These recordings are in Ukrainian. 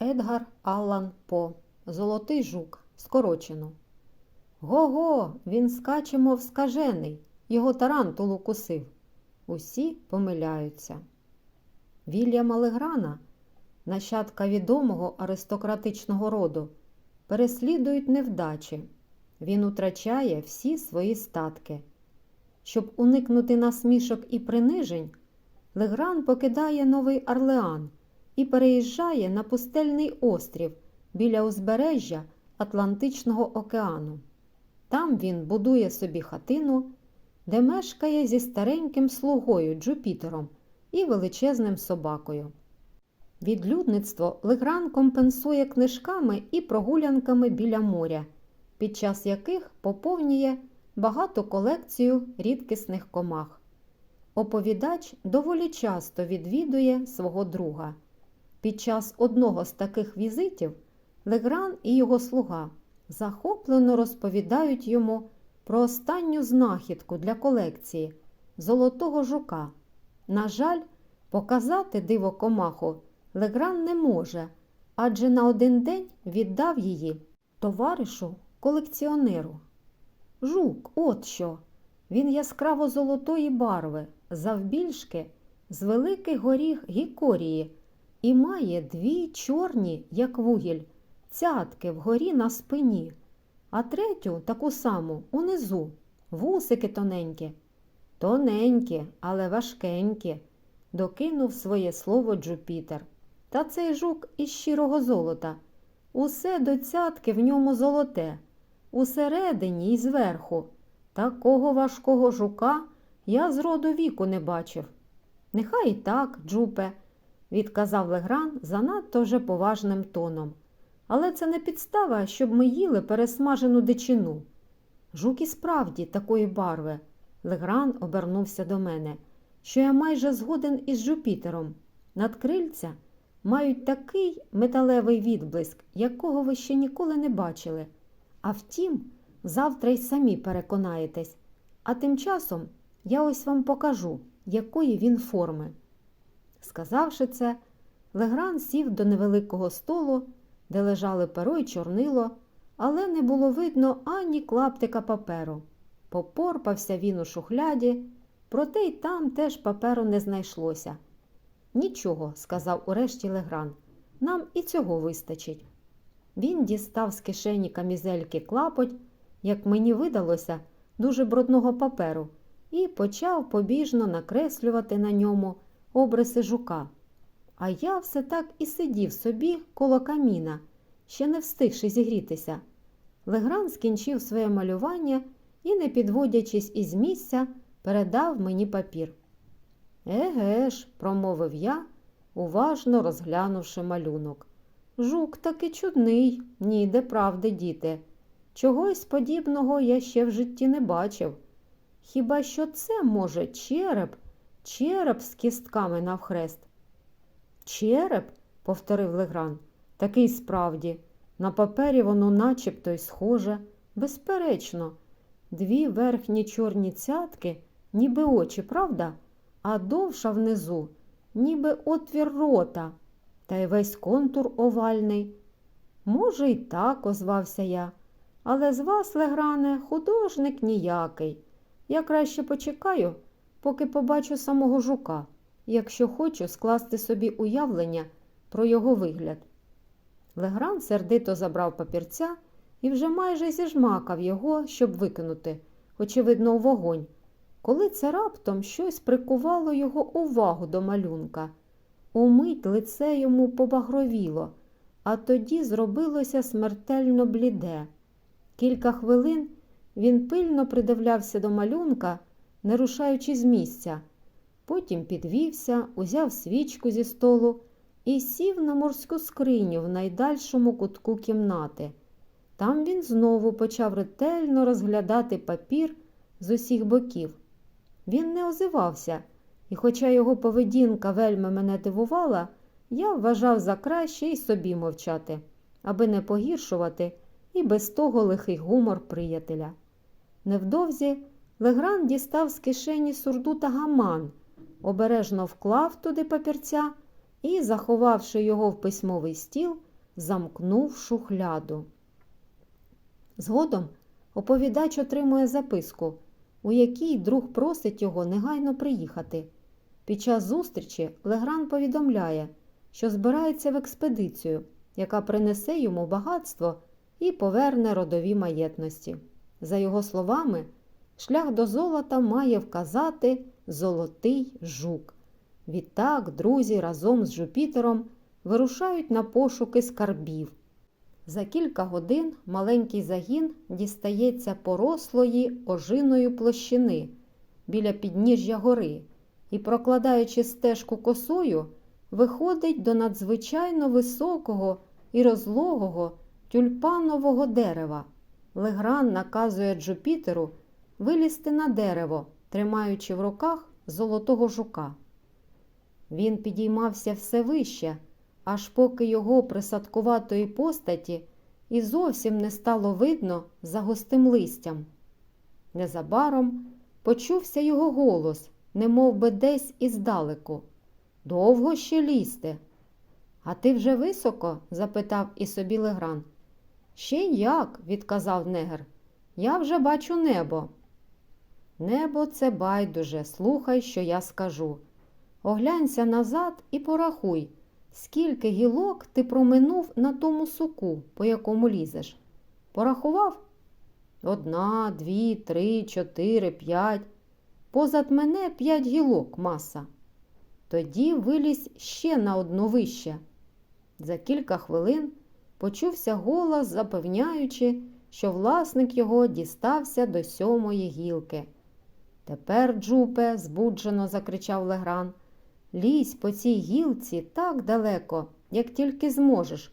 Едгар Аллан По. Золотий жук. Скорочено. Го-го, він скаче, мов скажений. Його тарантул укусив. Усі помиляються. Вільяма Леграна, нащадка відомого аристократичного роду, переслідують невдачі. Він утрачає всі свої статки. Щоб уникнути насмішок і принижень, Легран покидає Новий Орлеан і переїжджає на пустельний острів біля узбережжя Атлантичного океану. Там він будує собі хатину, де мешкає зі стареньким слугою Джупітером і величезним собакою. Відлюдництво Легран компенсує книжками і прогулянками біля моря, під час яких поповнює багату колекцію рідкісних комах. Оповідач доволі часто відвідує свого друга. Під час одного з таких візитів Легран і його слуга захоплено розповідають йому про останню знахідку для колекції золотого жука. На жаль, показати диво комаху Легран не може, адже на один день віддав її товаришу колекціонеру. Жук, от що! Він яскраво золотої барви, завбільшки, з великий горіх гікорії і має дві чорні, як вугіль, цятки вгорі на спині, а третю таку саму унизу, вусики тоненькі. Тоненькі, але важкенькі, докинув своє слово Джупітер. Та цей жук із щирого золота. Усе до цятки в ньому золоте, усередині і зверху. Такого важкого жука я з роду віку не бачив. Нехай і так, Джупе, відказав Легран занадто вже поважним тоном. Але це не підстава, щоб ми їли пересмажену дичину. Жук і справді такої барви. Легран обернувся до мене, що я майже згоден із Жупітером. Надкрильця мають такий металевий відблиск, якого ви ще ніколи не бачили. А втім, завтра й самі переконаєтесь. А тим часом я ось вам покажу, якої він форми. Сказавши це, Легран сів до невеликого столу, де лежали перо й чорнило, але не було видно ані клаптика паперу. Попорпався він у шухляді, проте й там теж паперу не знайшлося. Нічого, сказав урешті Легран, нам і цього вистачить. Він дістав з кишені камізельки клапоть, як мені видалося, дуже брудного паперу, і почав побіжно накреслювати на ньому обриси жука. А я все так і сидів собі коло каміна, ще не встигши зігрітися. Легран скінчив своє малювання і, не підводячись із місця, передав мені папір. Еге ж, промовив я, уважно розглянувши малюнок. Жук таки чудний, ніде правди, діти. Чогось подібного я ще в житті не бачив. Хіба що це, може, череп, череп з кістками навхрест? Череп, повторив Легран, такий справді. На папері воно начебто й схоже, безперечно, дві верхні чорні цятки, ніби очі, правда? а довша внизу, ніби отвір рота, та й весь контур овальний. Може, й так, озвався я, але з вас, Легране, художник ніякий. Я краще почекаю, поки побачу самого жука, якщо хочу скласти собі уявлення про його вигляд. Легран сердито забрав папірця і вже майже зіжмакав його, щоб викинути, очевидно, у вогонь коли це раптом щось прикувало його увагу до малюнка. Умить лице йому побагровіло, а тоді зробилося смертельно бліде. Кілька хвилин він пильно придивлявся до малюнка, не рушаючи з місця. Потім підвівся, узяв свічку зі столу і сів на морську скриню в найдальшому кутку кімнати. Там він знову почав ретельно розглядати папір з усіх боків. Він не озивався, і, хоча його поведінка вельми мене дивувала, я вважав за краще й собі мовчати, аби не погіршувати і без того лихий гумор приятеля. Невдовзі Легран дістав з кишені сурду та гаман, обережно вклав туди папірця і, заховавши його в письмовий стіл, замкнув шухляду. Згодом оповідач отримує записку, у якій друг просить його негайно приїхати. Під час зустрічі Легран повідомляє, що збирається в експедицію, яка принесе йому багатство і поверне родові маєтності. За його словами, шлях до золота має вказати Золотий жук. Відтак друзі разом з Жупітером вирушають на пошуки скарбів. За кілька годин маленький загін дістається порослої ожиною площини біля підніжжя гори і, прокладаючи стежку косою, виходить до надзвичайно високого і розлогого тюльпанового дерева. Легран наказує Джупітеру вилізти на дерево, тримаючи в руках золотого жука. Він підіймався все вище, аж поки його присадкуватої постаті і зовсім не стало видно за густим листям. Незабаром почувся його голос, немов би десь іздалеку. Довго ще лізти. А ти вже високо? запитав і собі Легран. Ще як, відказав негр. Я вже бачу небо. Небо це байдуже, слухай, що я скажу. Оглянься назад і порахуй, скільки гілок ти проминув на тому суку, по якому лізеш. Порахував? Одна, дві, три, чотири, п'ять. Позад мене п'ять гілок маса. Тоді вилізь ще на одну вище. За кілька хвилин почувся голос, запевняючи, що власник його дістався до сьомої гілки. Тепер, Джупе, збуджено закричав Легран, лізь по цій гілці так далеко, як тільки зможеш,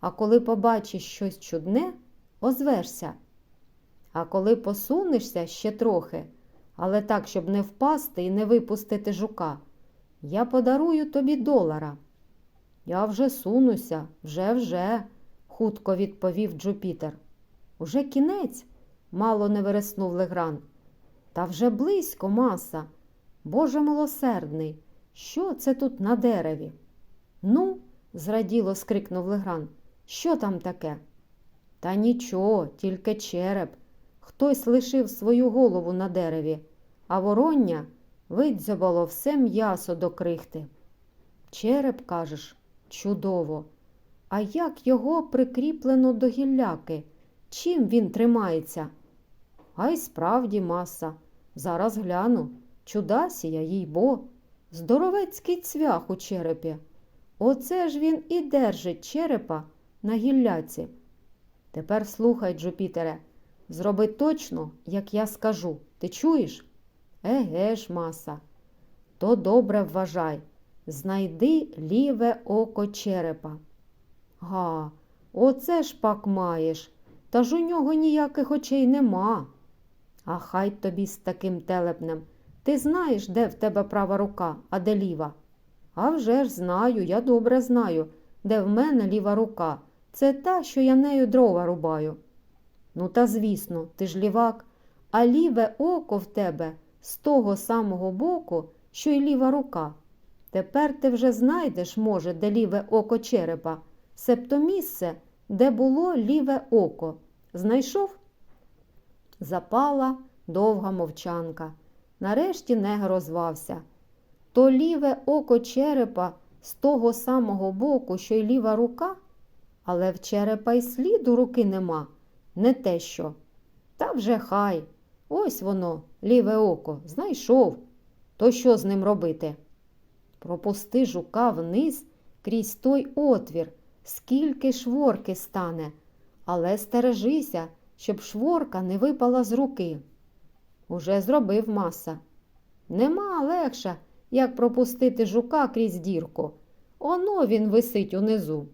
а коли побачиш щось чудне, озвешся. А коли посунешся ще трохи, але так, щоб не впасти і не випустити жука, я подарую тобі долара. Я вже сунуся, вже вже, хутко відповів Джупітер. Уже кінець, мало не вереснув Легран. Та вже близько маса. Боже милосердний, що це тут на дереві? Ну, зраділо скрикнув Легран. Що там таке? Та нічого, тільки череп. Хтось лишив свою голову на дереві, а вороння видзьобало все м'ясо до крихти. Череп, кажеш, чудово. А як його прикріплено до гілляки? Чим він тримається? А й справді маса. Зараз гляну. Чудасія, їй бо. Здоровецький цвях у черепі. Оце ж він і держить черепа на гілляці. Тепер слухай, Джупітере, зроби точно, як я скажу. Ти чуєш? Еге ж, маса. То добре вважай. Знайди ліве око черепа. Га, оце ж пак маєш. Та ж у нього ніяких очей нема. А хай тобі з таким телепнем. Ти знаєш, де в тебе права рука, а де ліва? А вже ж знаю, я добре знаю, де в мене ліва рука. Це та, що я нею дрова рубаю. Ну, та звісно, ти ж лівак, а ліве око в тебе з того самого боку, що й ліва рука. Тепер ти вже знайдеш, може, де ліве око черепа, себто місце, де було ліве око. Знайшов? Запала довга мовчанка. Нарешті негр озвався. То ліве око черепа з того самого боку, що й ліва рука, але в черепа й сліду руки нема, не те що. Та вже хай. Ось воно, ліве око, знайшов. То що з ним робити? Пропусти жука вниз крізь той отвір, скільки шворки стане, але стережися, щоб шворка не випала з руки. Уже зробив маса. Нема легше, як пропустити жука крізь дірку. Оно він висить унизу.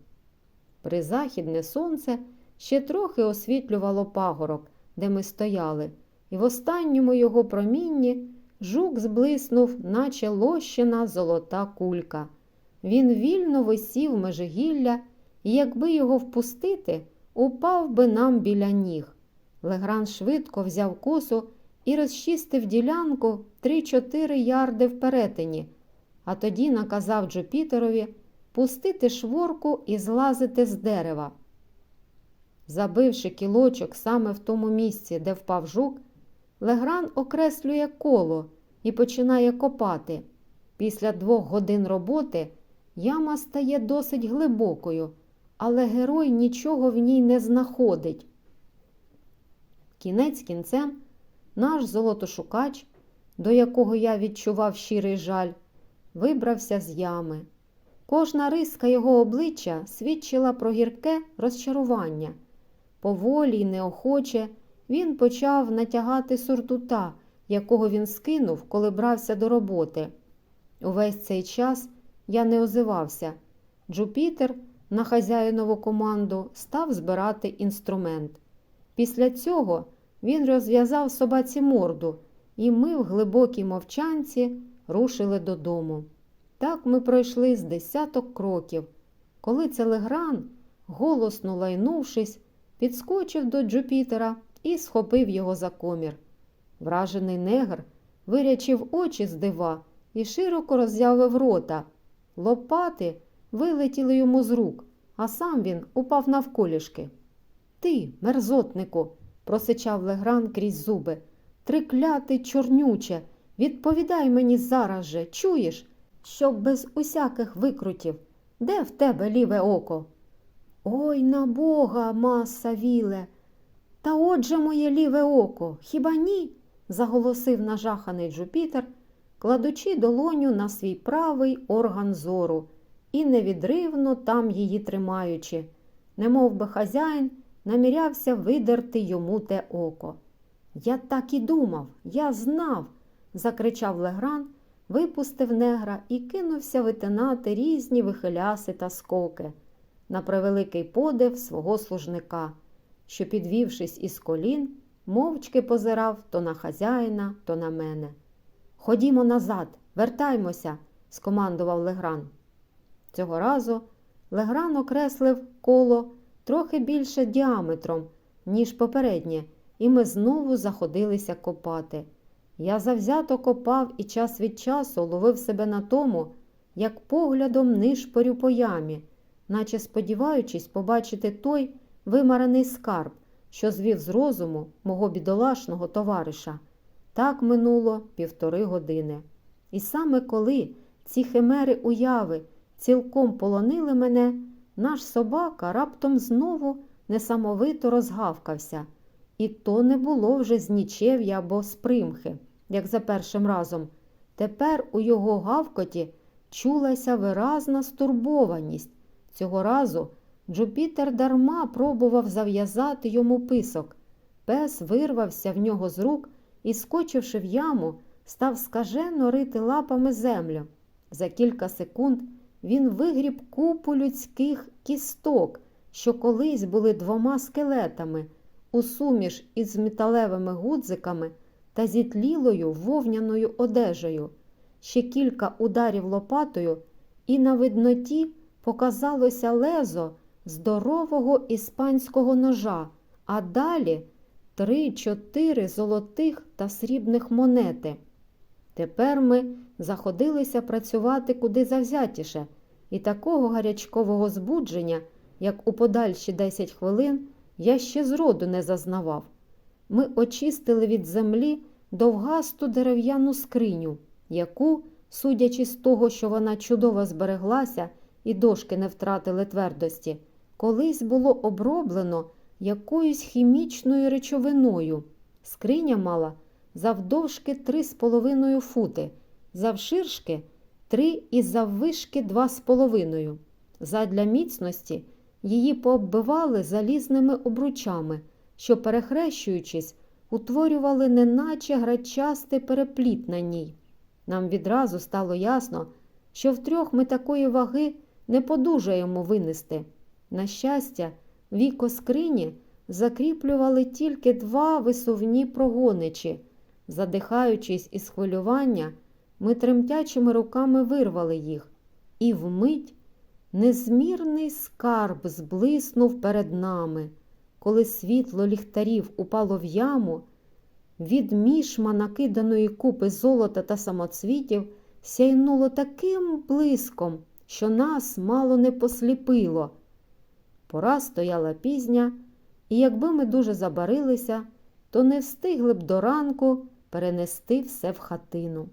Призахідне сонце ще трохи освітлювало пагорок, де ми стояли, і в останньому його промінні жук зблиснув, наче лощина золота кулька. Він вільно висів межигілля, і якби його впустити, упав би нам біля ніг. Легран швидко взяв косу і розчистив ділянку 3-4 ярди в перетині, а тоді наказав Джупітерові пустити шворку і злазити з дерева. Забивши кілочок саме в тому місці, де впав жук, Легран окреслює коло і починає копати. Після двох годин роботи яма стає досить глибокою, але герой нічого в ній не знаходить. Кінець кінцем наш золотошукач, до якого я відчував щирий жаль, вибрався з ями. Кожна риска його обличчя свідчила про гірке розчарування. Поволі й неохоче він почав натягати суртута, якого він скинув, коли брався до роботи. Увесь цей час я не озивався. Джупітер на хазяїнову команду став збирати інструмент. Після цього він розв'язав собаці морду, і ми в глибокій мовчанці рушили додому. Так ми пройшли з десяток кроків, коли Целегран, голосно лайнувшись, підскочив до Джупітера і схопив його за комір. Вражений негр вирячив очі з дива і широко роззявив рота. Лопати вилетіли йому з рук, а сам він упав навколішки. Ти, мерзотнику, просичав Легран крізь зуби. Триклятий чорнюче, відповідай мені зараз же, чуєш, щоб без усяких викрутів. Де в тебе ліве око? Ой на бога, маса віле. Та отже моє ліве око, хіба ні? заголосив нажаханий Джупітер, кладучи долоню на свій правий орган зору і невідривно там її тримаючи, немов би хазяїн намірявся видерти йому те око. Я так і думав, я знав, закричав Легран, випустив негра і кинувся витинати різні вихиляси та скоки на превеликий подив свого служника, що, підвівшись із колін, мовчки позирав то на хазяїна, то на мене. Ходімо назад, вертаймося, скомандував Легран. Цього разу Легран окреслив коло трохи більше діаметром, ніж попереднє, і ми знову заходилися копати. Я завзято копав і час від часу ловив себе на тому, як поглядом нишпорю по ямі, наче сподіваючись побачити той вимараний скарб, що звів з розуму мого бідолашного товариша. Так минуло півтори години. І саме коли ці химери уяви цілком полонили мене, наш собака раптом знову несамовито розгавкався, і то не було вже з нічев'я або з примхи, як за першим разом. Тепер у його гавкоті чулася виразна стурбованість. Цього разу Джупітер дарма пробував зав'язати йому писок. Пес вирвався в нього з рук і, скочивши в яму, став скажено рити лапами землю. За кілька секунд він вигріб купу людських кісток, що колись були двома скелетами, у суміш із металевими гудзиками та зітлілою вовняною одежею. Ще кілька ударів лопатою, і на видноті показалося лезо здорового іспанського ножа, а далі три-чотири золотих та срібних монети. Тепер ми заходилися працювати куди завзятіше, і такого гарячкового збудження, як у подальші 10 хвилин, я ще зроду не зазнавав. Ми очистили від землі довгасту дерев'яну скриню, яку, судячи з того, що вона чудово збереглася і дошки не втратили твердості, колись було оброблено якоюсь хімічною речовиною. Скриня мала завдовжки три з половиною фути, завширшки три і заввишки два з половиною. Задля міцності її пооббивали залізними обручами, що, перехрещуючись, утворювали неначе грачасте перепліт на ній. Нам відразу стало ясно, що втрьох ми такої ваги не подужаємо винести. На щастя, віко скрині закріплювали тільки два висувні прогоничі. Задихаючись із хвилювання, ми тремтячими руками вирвали їх, і вмить незмірний скарб зблиснув перед нами. Коли світло ліхтарів упало в яму, від мішма накиданої купи золота та самоцвітів сяйнуло таким блиском, що нас мало не посліпило. Пора стояла пізня, і якби ми дуже забарилися, то не встигли б до ранку перенести все в хатину.